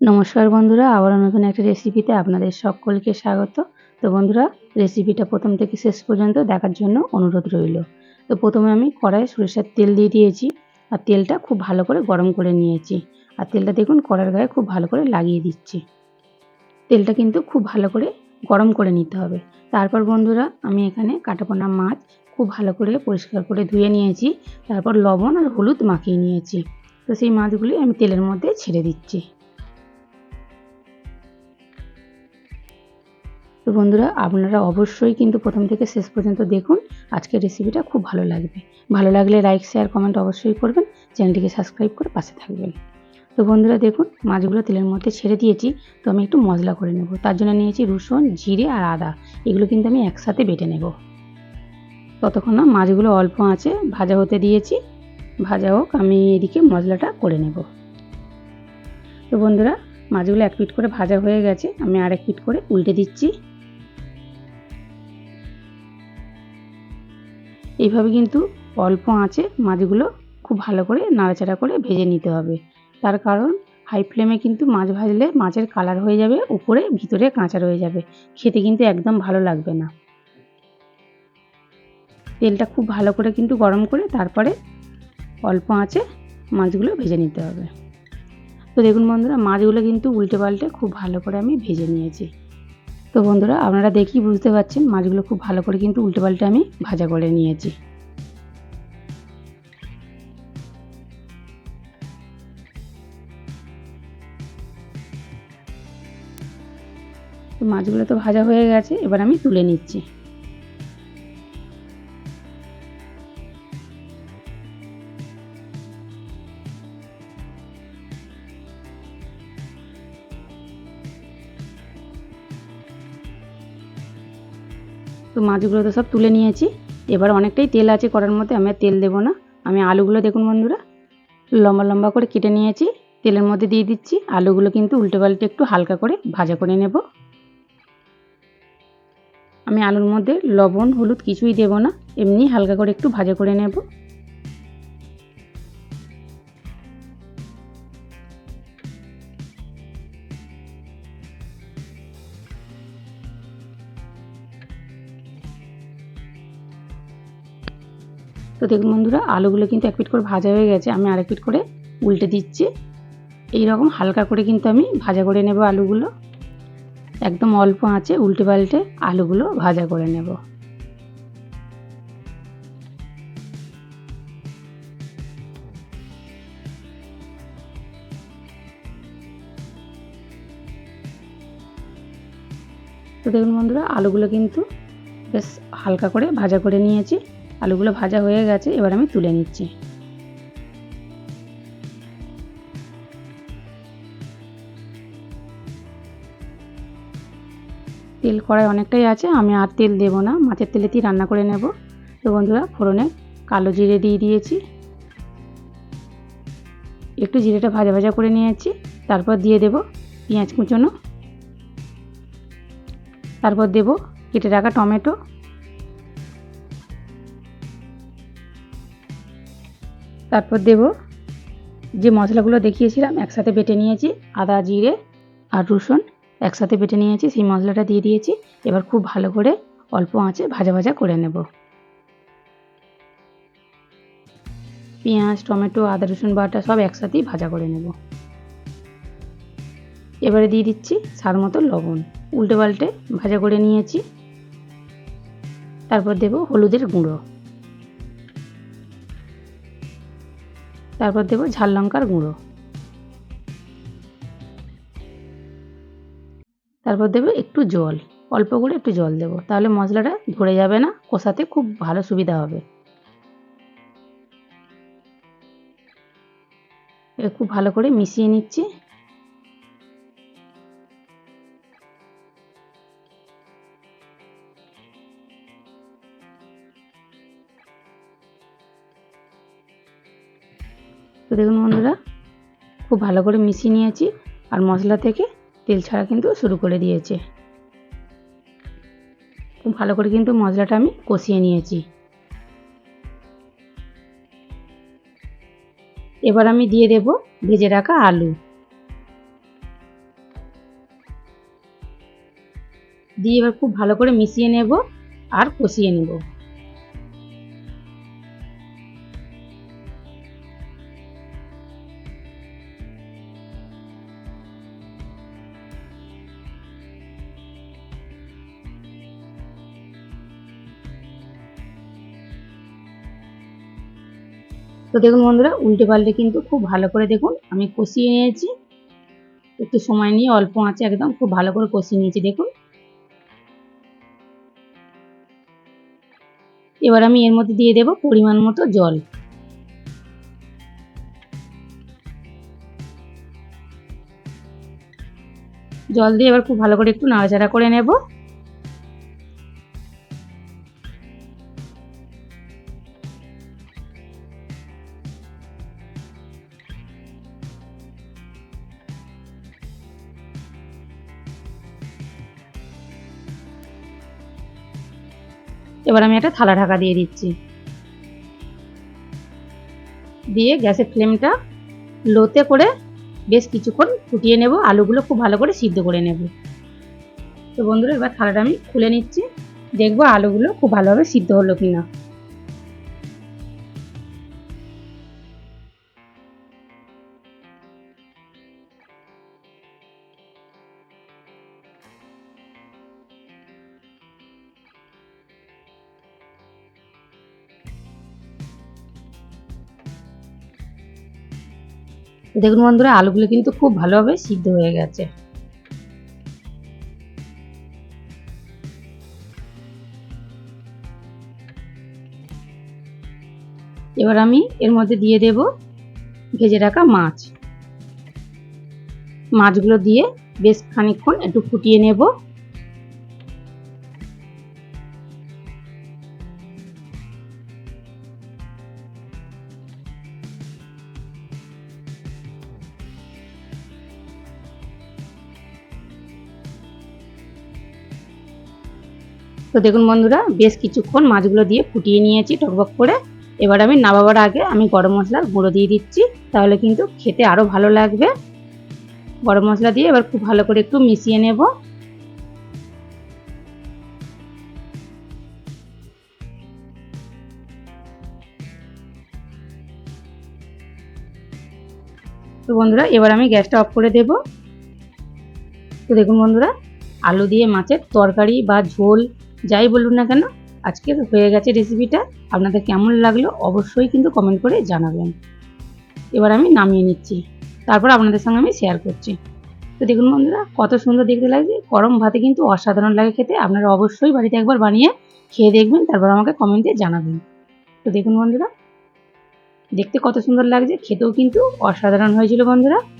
নমস্কার বন্ধুরা, আবারও নতুন একটা রেসিপিতে আপনাদের সকলকে স্বাগত। তো বন্ধুরা রেসিপিটা প্রথম থেকে শেষ পর্যন্ত দেখার জন্য অনুরোধ রইল। তো প্রথমে আমি কড়াইয়ে সরিষার তেল দিয়ে দিয়েছি আর তেলটা খুব ভালো করে গরম করে নিয়েছি। আর তেলটা দেখুন কড়ার গায়ে খুব ভালো করে লাগিয়ে দিচ্ছি। তেলটা কিন্তু খুব ভালো করে গরম করে নিতে হবে। তারপর বন্ধুরা, আমি এখানে কাটাপোনা মাছ খুব ভালো করে পরিষ্কার করে ধুয়ে নিয়েছি। তারপর লবণ আর হলুদ মাখিয়ে নিয়েছি। তো সেই মাছগুলি আমি তেলের মধ্যে ছেড়ে দিচ্ছি। তো বন্ধুরা, আপনারা অবশ্যই কিন্তু প্রথম থেকে শেষ পর্যন্ত দেখুন। আজকের রেসিপিটা খুব ভালো লাগবে। ভালো লাগলে লাইক শেয়ার কমেন্ট অবশ্যই করবেন। চ্যানেলটিকে সাবস্ক্রাইব করে পাশে থাকবেন। তো বন্ধুরা, দেখুন, মাছগুলো তেলের মধ্যে ছেড়ে দিয়েছি। তো আমি একটু মশলা করে নেব। তার জন্য নিয়েছি রসুন, জিরে আর আদা। এগুলো কিন্তু আমি একসাথে বেটে নেব। ততক্ষণ না মাছগুলো অল্প আছে, ভাজা হতে দিয়েছি। ভাজা হোক, আমি এদিকে মশলাটা করে নেব। তো বন্ধুরা, মাছগুলো এক পিট করে ভাজা হয়ে গেছে। আমি আর এক পিট করে উল্টে দিচ্ছি। এইভাবে কিন্তু অল্প আঁচে মাছগুলো খুব ভালো করে নাড়াচাড়া করে ভেজে নিতে হবে। তার কারণ হাই ফ্লেমে কিন্তু মাছ ভাজলে মাছের কালার হয়ে যাবে, উপরে ভিতরে কাঁচা রয়ে যাবে। খেতে কিন্তু একদম ভালো লাগবে না। তেলটা খুব ভালো করে কিন্তু গরম করে তারপরে অল্প আঁচে মাছগুলো ভেজে নিতে হবে। তো দেখুন বন্ধুরা, মাছগুলো কিন্তু উল্টে পাল্টে খুব ভালো করে আমি ভেজে নিয়েছি। তো বন্ধুরা, আপনারা দেখি বুঝতে পারছেন মাছগুলো খুব ভালো করে কিন্তু উল্টে পাল্টে আমি ভাজা করে নিয়েছি। তো মাছগুলো তো ভাজা হয়ে গেছে, এবার আমি তুলে নিচ্ছি। মাছগুলো তো সব তুলে নিয়েছি। এবার অনেকটাই তেল আছে করার মধ্যে, আমি তেল দেবো না। আমি আলুগুলো দেখুন বন্ধুরা, লম্বা লম্বা করে কেটে নিয়েছি। তেলের মধ্যে দিয়ে দিচ্ছি। আলুগুলো কিন্তু উল্টে পাল্টে একটু হালকা করে ভাজা করে নেব। আমি আলুর মধ্যে লবণ, হলুদ কিছুই দেব না। এমনি হালকা করে একটু ভাজা করে নেব। তো দেখুন বন্ধুরা, আলুগুলো কিন্তু এক পিট করে ভাজা হয়ে গেছে, আমি আরেক পিট করে উল্টে দিচ্ছি। এই রকম হালকা করে কিন্তু আমি ভাজা করে নেব আলুগুলো। একদম অল্প আঁচে উল্টে পাল্টে আলুগুলো ভাজা করে নেব। তো দেখুন বন্ধুরা, আলুগুলো কিন্তু বেশ হালকা করে ভাজা করে নিয়েছি। আলুগুলো ভাজা হয়ে গেছে, এবার আমি তুলে নিচ্ছি। তেল কড়াই অনেকটাই আছে, আমি আর তেল দেব না, মাছের তেলেতেই রান্না করে নেব। তো বন্ধুরা, ফোড়নে কালো জিরে দিয়ে দিয়েছি। একটু জিরেটা ভাজা ভাজা করে নিয়েছি, তারপর দিয়ে দেব পেঁয়াজ কুচোনো। তারপর দেব কেটে রাখা টমেটো। তারপর দেব যে মশলাগুলো দেখিয়েছিলাম, একসাথে বেটে নিয়েছি, আদা, জিরে আর রসুন একসাথে বেটে নিয়েছি, সেই মশলাটা দিয়ে দিয়েছি। এবার খুব ভালো করে অল্প আঁচে ভাজা ভাজা করে নেব। পেঁয়াজ, টমেটো, আদা, রসুন বাটা সব একসাথেই ভাজা করে নেব। এবারে দিয়ে দিচ্ছি স্বাদ মতো লবণ। উল্টে পাল্টে ভাজা করে নিয়েছি। তারপর দেব হলুদের গুঁড়ো। তারপর দেবো ঝাল লঙ্কার গুঁড়ো। তারপর দেবো একটু জল, অল্প করে একটু জল দেবো। তাহলে মশলাটা ধরে যাবে না, কষাতে খুব ভালো সুবিধা হবে। খুব ভালো করে মিশিয়ে নিচ্ছি। তো দেখুন বন্ধুরা, খুব ভালো করে মিশিয়ে নিয়েছি আর মশলা থেকে তেল ছাড়া কিন্তু শুরু করে দিয়েছে। খুব ভালো করে কিন্তু মশলাটা আমি কষিয়ে নিয়েছি। এবার আমি দিয়ে দেব ভেজে রাখা আলু। দিয়ে এবার খুব ভালো করে মিশিয়ে নেব আর কষিয়ে নেব। তো দেখুন বন্ধুরা, উল্টে পাল্টে কিন্তু খুব ভালো করে দেখুন, আমি কষিয়ে নিয়েছি। একটু সময় নিয়ে, অল্প আঁচে একদম খুব ভালো করে কষিয়ে নিয়েছি, দেখুন। এবার আমি এর মধ্যে দিয়ে দেব পরিমাণ মতো জল। জল দিয়ে এবার খুব ভালো করে একটু নাড়াচাড়া করে নেব। এবার আমি একটা থালা ঢাকা দিয়ে দিচ্ছি। দিয়ে গ্যাসের ফ্লেমটা লোতে করে বেশ কিছুক্ষণ ফুটিয়ে নেব। আলুগুলো খুব ভালো করে সিদ্ধ করে নেব। তো বন্ধুরা, এবার থালাটা আমি খুলে নিচ্ছি। দেখব আলুগুলো খুব ভালোভাবে সিদ্ধ হলো কিনা। দেখুন বন্ধুরা, আলুগুলো কিন্তু খুব ভালোভাবে সিদ্ধ হয়ে গেছে। এবার আমি এর মধ্যে দিয়ে দেব ভেজে রাখা মাছ। মাছগুলো দিয়ে বেশ খানিকক্ষণ একটু ফুটিয়ে নেব। তো দেখুন বন্ধুরা, বেশ কিছুক্ষণ মাছগুলো দিয়ে ফুটিয়ে নিয়েছি টকবক করে। এবার আমি নামাবার আগে আমি গরম মশলার গুঁড়ো দিয়ে দিচ্ছি, তাহলে কিন্তু খেতে আরও ভালো লাগবে। গরম মশলা দিয়ে এবার খুব ভালো করে একটু মিশিয়ে নেব। তো বন্ধুরা, এবার আমি গ্যাসটা অফ করে দেব। তো দেখুন বন্ধুরা, আলু দিয়ে মাছের তরকারি বা ঝোল যাই বলুন না কেন আজকে হয়ে গেছে রেসিপিটা আপনাদের কেমন লাগল অবশ্যই কিন্তু কমেন্ট করে জানাবেন। এবার আমি নামিয়ে নিচ্ছি। তারপর আপনাদের সঙ্গে আমি শেয়ার করছি। তো দেখুন বন্ধুরা, কত সুন্দর দেখতে লাগছে। গরম ভাতে কিন্তু অসাধারণ লাগে খেতে। আপনারা অবশ্যই বাড়িতে একবার বানিয়ে খেয়ে দেখবেন, তারপর আমাকে কমেন্টে জানাবেন। তো দেখুন বন্ধুরা, দেখতে কত সুন্দর লাগছে। খেতেও কিন্তু অসাধারণ হয়েছিল বন্ধুরা।